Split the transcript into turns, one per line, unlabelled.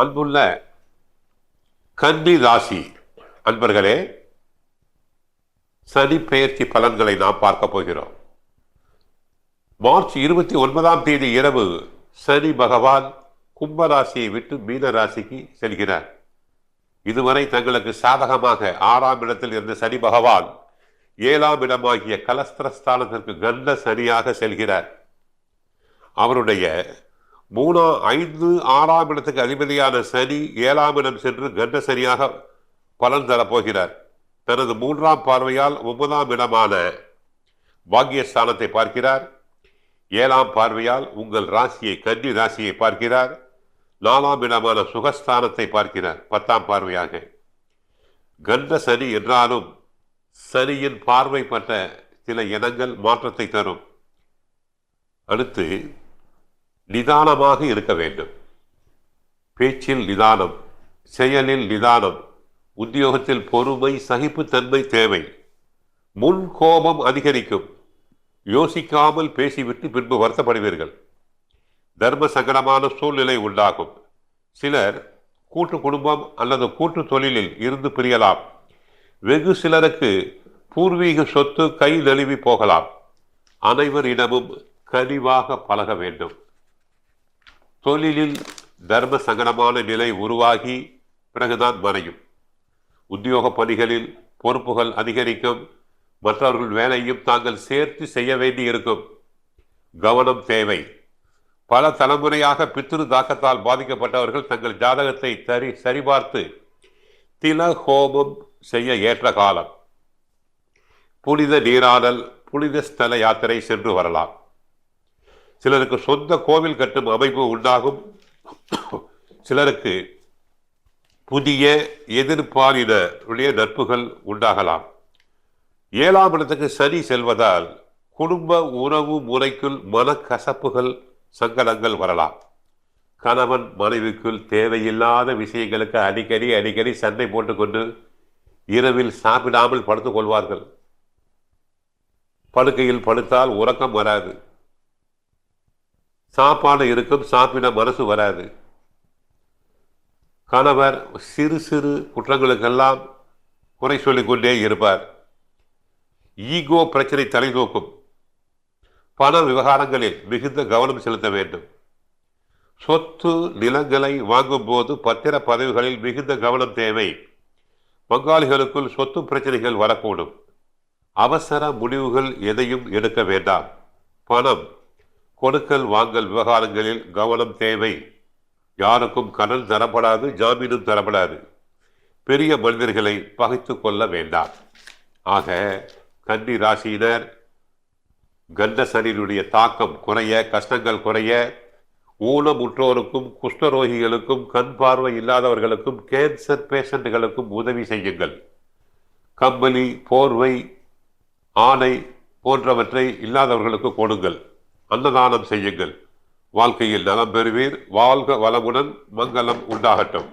அன்புள்ள கன்னி ராசி அன்பர்களே சனி பெயர்ச்சி பலன்களை நாம் பார்க்க போகிறோம். மார்ச் இருபத்தி ஒன்பதாம் தேதி இரவு சனி பகவான் கும்பராசியை விட்டு மீன ராசிக்கு செல்கிறார். இதுவரை தங்களுக்கு சாதகமாக ஆறாம் இடத்தில் இருந்த சனி பகவான் ஏழாம் இடமாகிய கலஸ்திரஸ்தானத்திற்கு கண்ட சனியாக செல்கிறார். அவருடைய மூணா ஐந்து ஆறாம் இடத்துக்கு அதிபதியான சனி ஏழாம் இடம் சென்று கண்ட சனியாக பலன் தரப்போகிறார். தனது மூன்றாம் பார்வையால் ஒன்பதாம் இடமான பாக்கியஸ்தானத்தை பார்க்கிறார். ஏழாம் பார்வையால் உங்கள் ராசியை கன்னி ராசியை பார்க்கிறார். நாலாம் இடமான சுகஸ்தானத்தை பார்க்கிறார் பத்தாம் பார்வையாக. கண்ட சனி என்றாலும் சனியின் பார்வை பட்ட சில இனங்கள் மாற்றத்தை தரும். அடுத்து நிதானமாக இருக்க வேண்டும். பேச்சில் நிதானம் செயலில் நிதானம் உத்தியோகத்தில் பொறுமை சகிப்புத்தன்மை தேவை. முன் கோபம் அதிகரிக்கும். யோசிக்காமல் பேசிவிட்டு பின்பு வருத்தப்படுவீர்கள். தர்ம சங்கடமான சூழ்நிலை உண்டாகும். சிலர் கூட்டு குடும்பம் அல்லது கூட்டு தொழிலில் இருந்து பிரியலாம். வெகு சிலருக்கு பூர்வீக சொத்து கை நழுவி போகலாம். அனைவரிடமும் கனிவாக பழக வேண்டும். தொழிலில் தர்ம சங்கடமான நிலை உருவாகி பிறகுதான் மறையும். உத்தியோக பணிகளில் பொறுப்புகள் அதிகரிக்கும். மற்றவர்கள் வேலையும் தாங்கள் சேர்த்து செய்ய வேண்டி இருக்கும் கவனம் தேவை. பல தலைமுறையாக பித்ரு தாக்கத்தால் பாதிக்கப்பட்டவர்கள் தங்கள் ஜாதகத்தை சரி சரிபார்த்து தில ஹோமம் செய்ய ஏற்ற காலம். புனித நீராடல் புனித ஸ்தல யாத்திரை சென்று வரலாம். சிலருக்கு சொந்த கோவில் கட்டும் அமைப்பு உண்டாகும். சிலருக்கு புதிய எதிர்பாலினுடைய நட்புகள் உண்டாகலாம். ஏழாம் இடத்துக்கு சனி செல்வதால் குடும்ப உறவு முறைக்குள் மனக்கசப்புகள் சங்கடங்கள் வரலாம். கணவன் மனைவிக்குள் தேவையில்லாத விஷயங்களுக்கு அடிக்கடி அடிக்கடி சண்டை போட்டுக்கொண்டு இரவில் சாப்பிடாமல் படுத்துக் கொள்வார்கள் படுக்கையில் படுத்தால் உறக்கம் வராது. சாப்பாடு இருக்கும் சாப்பிட மனசு வராது. கணவர் சிறு சிறு குற்றங்களுக்கெல்லாம் குறை சொல்லிக்கொண்டே இருப்பார். ஈகோ பிரச்சனை தலைநோக்கும் பண விவகாரங்களில் மிகுந்த கவனம் செலுத்த வேண்டும். சொத்து நிலங்களை வாங்கும்போது பத்திர பதவிகளில் மிகுந்த கவனம் தேவை. பங்காளிகளுக்குள் சொத்து பிரச்சனைகள் வரக்கூடும். அவசர முடிவுகள் எதையும் எடுக்க வேண்டாம். பணம் கொடுக்கல் வாங்கல் விவகாரங்களில் கவனம் தேவை. யாருக்கும் கடன் தரப்படாது ஜாமீனும் தரப்படாது. பெரிய மனிதர்களை பகைத்து கொள்ள வேண்டாம். ஆக கன்னி ராசியினர் கண்டசனினுடைய தாக்கம் குறைய கஷ்டங்கள் குறைய ஊனமுற்றோருக்கும் குஷ்டரோகிகளுக்கும் கண் பார்வை இல்லாதவர்களுக்கும் கேன்சர் பேஷண்ட்டுகளுக்கும் உதவி செய்யுங்கள். கம்பளி போர்வை ஆணை போன்றவற்றை இல்லாதவர்களுக்கு கொடுங்கள். அன்னதானம் செய்யுங்கள். வாழ்க்கையில் நலம் பெறுவீர். வாழ்க வளமுடன் மங்களம் உண்டாகட்டும்.